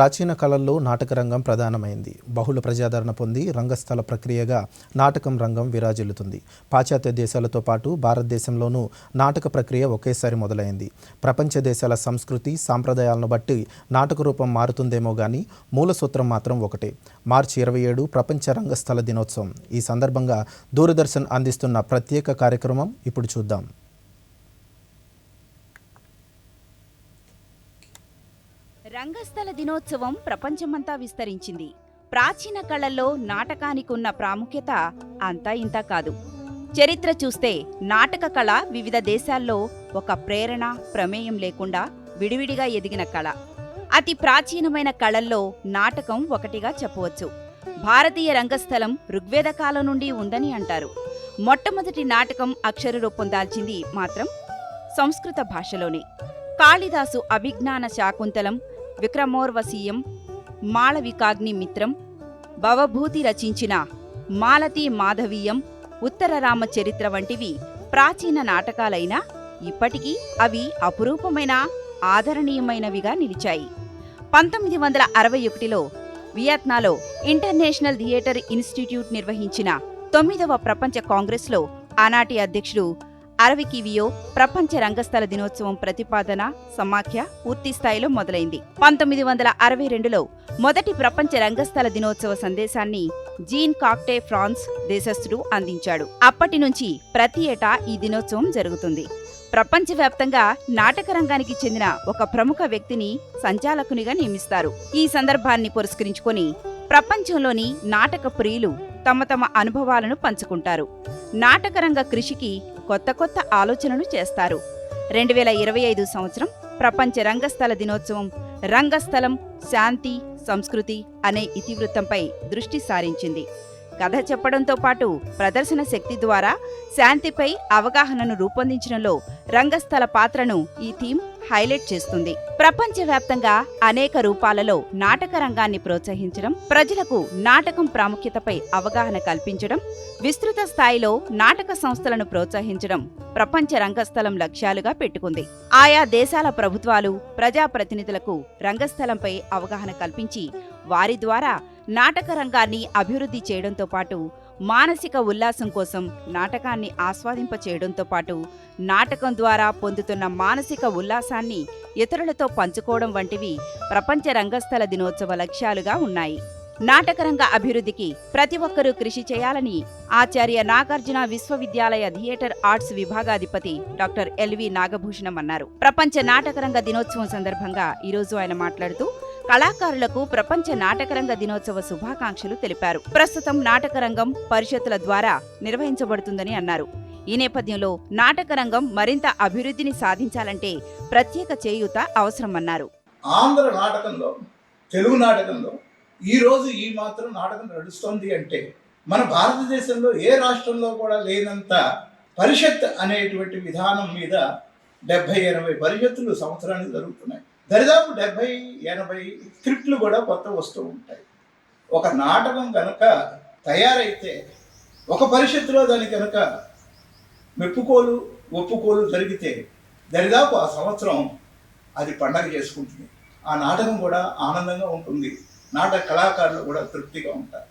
ప్రాచీన కళల్లో నాటక రంగం ప్రధానమైంది. బహుళ ప్రజాదరణ పొంది రంగస్థల ప్రక్రియగా నాటకం రంగం విరాజిల్లుతుంది. పాశ్చాత్య దేశాలతో పాటు భారతదేశంలోనూ నాటక ప్రక్రియ ఒకేసారి మొదలైంది. ప్రపంచ దేశాల సంస్కృతి సాంప్రదాయాలను బట్టి నాటక రూపం మారుతుందేమో కానీ మూల సూత్రం మాత్రం ఒకటే. మార్చి ఇరవై ఏడు ప్రపంచ రంగస్థల దినోత్సవం. ఈ సందర్భంగా దూరదర్శన్ అందిస్తున్న ప్రత్యేక కార్యక్రమం ఇప్పుడు చూద్దాం. రంగస్థల దినోత్సవం ప్రపంచమంతా విస్తరించింది. ప్రాచీన కళల్లో నాటకానికి ఉన్న ప్రాముఖ్యత అంతా ఇంత కాదు. చరిత్ర చూస్తే నాటక కళ వివిధ దేశాల్లో ఒక ప్రేరణ ప్రమేయం లేకుండా విడివిడిగా ఎదిగిన కళ. అతి ప్రాచీనమైన కళల్లో నాటకం ఒకటిగా చెప్పవచ్చు. భారతీయ రంగస్థలం ఋగ్వేద కాలం నుండి ఉందని అంటారు. మొట్టమొదటి నాటకం అక్షర రూపం దాల్చింది మాత్రం సంస్కృత భాషలోనే. కాళిదాసు అభిజ్ఞాన శాకుంతలం విక్రమోర్వశీయం మాళవికాగ్ని మిత్రం భవభూతి రచించిన మాలతీ మాధవీయం ఉత్తర రామచరిత్ర వంటివి ప్రాచీన నాటకాలైనా ఇప్పటికీ అవి అపురూపమైన ఆదరణీయమైనవిగా నిలిచాయి. పంతొమ్మిది వందల అరవై ఒకటిలో వియత్నాలో ఇంటర్నేషనల్ థియేటర్ ఇన్స్టిట్యూట్ నిర్వహించిన తొమ్మిదవ ప్రపంచ కాంగ్రెస్లో ఆనాటి అధ్యక్షుడు అరవికివియో ప్రపంచ రంగస్థల దినోత్సవం ప్రతిపాదన సమాఖ్య పూర్తి స్థాయిలో మొదలైంది. పంతొమ్మిది వందల అరవై రెండులో మొదటి ప్రపంచ రంగస్థల దినోత్సవ సందేశాన్ని జీన్ కాక్టే ఫ్రాన్స్ దేశస్థుడు అందించాడు. అప్పటి నుంచి ప్రతి ఏటా ఈ దినోత్సవం జరుగుతుంది. ప్రపంచవ్యాప్తంగా నాటక రంగానికి చెందిన ఒక ప్రముఖ వ్యక్తిని సంచాలకునిగా నియమిస్తారు. ఈ సందర్భాన్ని పురస్కరించుకొని ప్రపంచంలోని నాటక ప్రియులు తమ తమ అనుభవాలను పంచుకుంటారు. నాటకరంగ కృషికి కొత్త కొత్త ఆలోచనలు చేస్తారు. రెండు వేల ఇరవై ఐదు సంవత్సరం ప్రపంచ రంగస్థల దినోత్సవం రంగస్థలం శాంతి సంస్కృతి అనే ఇతివృత్తంపై దృష్టి సారించింది. కథ చెప్పడంతో పాటు ప్రదర్శన శక్తి ద్వారా శాంతిపై అవగాహనను రూపొందించడంలో రంగస్థల పాత్రను ఈ థీమ్ హైలైట్ చేస్తుంది. ప్రపంచవ్యాప్తంగా అనేక రూపాలలో నాటక రంగాన్ని ప్రోత్సహించడం ప్రజలకు నాటకం ప్రాముఖ్యతపై అవగాహన కల్పించడం విస్తృత స్థాయిలో నాటక సంస్థలను ప్రోత్సహించడం ప్రపంచ రంగస్థలం లక్ష్యాలుగా పెట్టుకుంది. ఆయా దేశాల ప్రభుత్వాలు ప్రజాప్రతినిధులకు రంగస్థలంపై అవగాహన కల్పించి వారి ద్వారా నాటక రంగాన్ని అభివృద్ధి చేయడంతో పాటు మానసిక ఉల్లాసం కోసం నాటకాన్ని ఆస్వాదింప చేయడంతో పాటు నాటకం ద్వారా పొందుతున్న మానసిక ఉల్లాసాన్ని ఇతరులతో పంచుకోవడం వంటివి ప్రపంచ రంగస్థల దినోత్సవ లక్ష్యాలుగా ఉన్నాయి. నాటకరంగ అభివృద్ధికి ప్రతి ఒక్కరూ కృషి చేయాలని ఆచార్య నాగార్జున విశ్వవిద్యాలయ థియేటర్ ఆర్ట్స్ విభాగాధిపతి డాక్టర్ ఎల్వి నాగభూషణం అన్నారు. ప్రపంచ నాటకరంగ దినోత్సవం సందర్భంగా ఈరోజు ఆయన మాట్లాడుతూ కళాకారులకు ప్రపంచ నాటకరంగ దినోత్సవ శుభాకాంక్షలు తెలిపారు. ప్రస్తుతం నాటకరంగం పరిషత్తుల ద్వారా నిర్వహించబడుతుందని అన్నారు. ఈ నేపథ్యంలో నాటకరంగం మరింత అభివృద్ధిని సాధించాలంటే ప్రత్యేక చేయూత అవసరమన్నారు. ఆంధ్ర నాటకంలో తెలుగు నాటకంలో ఈరోజు ఈ మాత్రం నాటకం నడుస్తోంది అంటే మన భారతదేశంలో ఏ రాష్ట్రంలో కూడా లేనంత పరిషత్ అనేటువంటి విధానం మీద డెబ్భై ఎనభై పరిషత్తులు సంవత్సరానికి జరుగుతున్నాయి. దరిదాపు డెబ్భై ఎనభై స్క్రిప్ట్లు కూడా కొత్త వస్తూ ఉంటాయి. ఒక నాటకం కనుక తయారైతే ఒక పరిషత్తులో దాని కనుక మెప్పుకోలు ఒప్పుకోలు జరిగితే దరిదాపు ఆ సంవత్సరం అది పండగ చేసుకుంటుంది. ఆ నాటకం కూడా ఆనందంగా ఉంటుంది. నాటక కళాకారులు కూడా తృప్తిగా ఉంటారు.